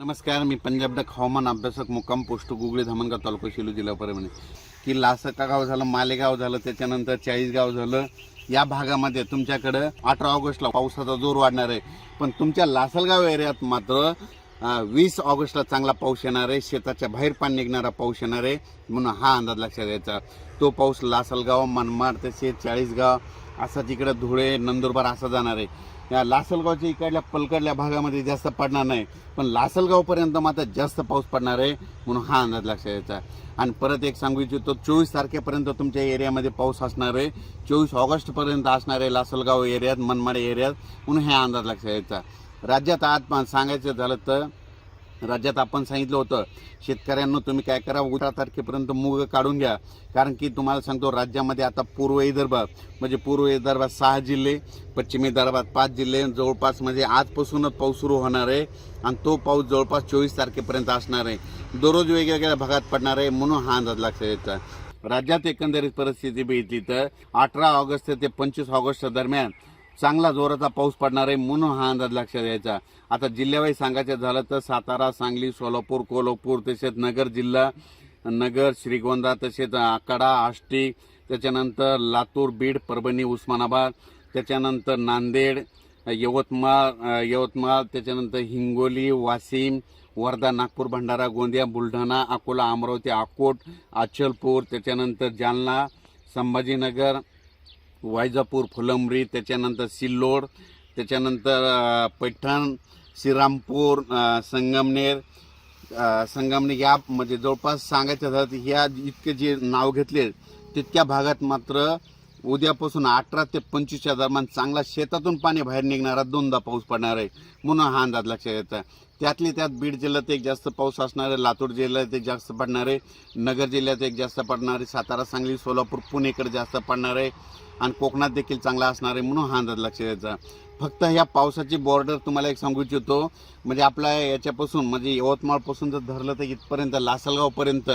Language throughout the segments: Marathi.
नमस्कार मी पंजाब डक हवामान अभ्यासक मुक्काम पोस्ट गुगळे धामणगाव तालुका शिलू जिल्हा परभणी. की लासका गाव झालं मालेगाव झालं त्याच्यानंतर चाळीसगाव झालं या भागामध्ये तुमच्याकडं अठरा ऑगस्टला पावसाचा जोर वाढणार आहे. पण तुमच्या लासलगाव एरियात मात्र वीस ऑगस्टला चांगला पाऊस येणार आहे शेताच्या बाहेर पाणी निघणारा पाऊस येणार आहे म्हणून हा अंदाज लक्षात द्यायचा तो पाऊस लासलगाव मनमाड तसेच चाळीसगाव असा तिकडं धुळे नंदुरबार असा जाणार आहे. या लासलगावच्या इकडल्या पलकडल्या भागामध्ये जास्त पडणार नाही. पण लासलगावपर्यंत मात्र जास्त पाऊस पडणार आहे म्हणून हा अंदाज लक्षात द्यायचा आणि परत एक सांगू इच्छितो चोवीस तारखेपर्यंत तुमच्या एरियामध्ये पाऊस असणार आहे. चोवीस ऑगस्टपर्यंत असणार आहे लासलगाव एरियात मनमाड एरियात म्हणून हा अंदाज लक्षात द्यायचा राज्यात आज सांगायचं झालं तर राज्यात आपण सांगितलं होतं शेतकऱ्यांना तुम्ही काय करा अठरा तारखेपर्यंत मूग काढून घ्या. कारण की तुम्हाला सांगतो राज्यामध्ये आता पूर्व विदर्भ म्हणजे पूर्व विदर्भात सहा जिल्हे पश्चिम विदर्भात पाच जिल्हे जवळपास म्हणजे आजपासूनच पाऊस सुरू होणार आहे आणि तो पाऊस जवळपास चोवीस तारखेपर्यंत असणार आहे. दररोज वेगवेगळ्या भागात पडणार आहे म्हणून हा अंदाज लागतो यायचा राज्यात एकंदरीत परिस्थिती बघितली तर अठरा ऑगस्ट ते पंचवीस ऑगस्ट दरम्यान चांगला जोराचा पाऊस पडणार आहे म्हणून हा अंदाज लक्षात द्यायचा आता जिल्ह्यावाई सांगायचं झालं तर सातारा सांगली सोलापूर कोल्हापूर तसेच नगर जिल्हा नगर श्रीगोंदा तसेच आकडा आष्टी त्याच्यानंतर लातूर बीड परभणी उस्मानाबाद त्याच्यानंतर नांदेड यवतमाळ यवतमाळ त्याच्यानंतर हिंगोली वाशिम वर्धा नागपूर भंडारा गोंदिया बुलढाणा अकोला अमरावती अकोट अचलपूर त्याच्यानंतर जालना संभाजीनगर वायजापूर फुलंब्री त्याच्यानंतर सिल्लोड त्याच्यानंतर पैठण श्रीरामपूर संगमनेर संगमनेर या म्हणजे जवळपास सांगायचं झालं तर ह्या इतके जे नाव घेतले तितक्या भागात मात्र उद्यापासून अठरा ते पंचवीसच्या दरम्यान चांगला शेतातून पाणी बाहेर निघणारा दोनदा पाऊस पडणार आहे म्हणून हा अंदाज लक्षात येतं. त्यातली त्यात बीड जिल्ह्यात एक जास्त पाऊस असणार आहे लातूर जिल्ह्यात एक जास्त पडणार आहे नगर जिल्ह्यात एक जास्त पडणार आहे सातारा सांगली सोलापूर पुणेकडे जास्त पडणार आहे. आणि कोकणात देखील चांगला असणार आहे म्हणून हा अंदाज लक्ष द्यायचा फक्त ह्या पावसाची बॉर्डर तुम्हाला एक सांगू इच्छितो. म्हणजे आपल्या याच्यापासून म्हणजे यवतमाळपासून जर धरलं तर इथपर्यंत लासलगावपर्यंत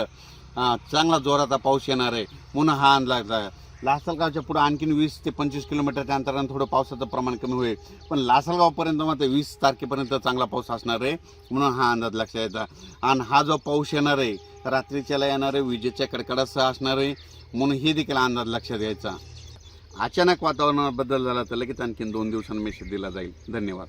चांगला जोराचा पाऊस येणार आहे म्हणून हा अंदाज आहे. लासलगावच्या पुढं आणखीन वीस ते पंचवीस किलोमीटरच्या अंतरानं थोडं पावसाचं प्रमाण कमी होईल. पण लासलगावपर्यंत मात्र वीस तारखेपर्यंत चांगला पाऊस असणार आहे म्हणून हा अंदाज लक्षात यायचा आणि हा जो पाऊस येणार आहे रात्रीच्याला येणार आहे विजेच्या कडकडासह असणार आहे म्हणून हे देखील अंदाज लक्षात यायचा अचानक वातावरणात बदल झाला तर लगेच आणखीन दोन दिवसांनी मेसेज दिला जाईल. धन्यवाद.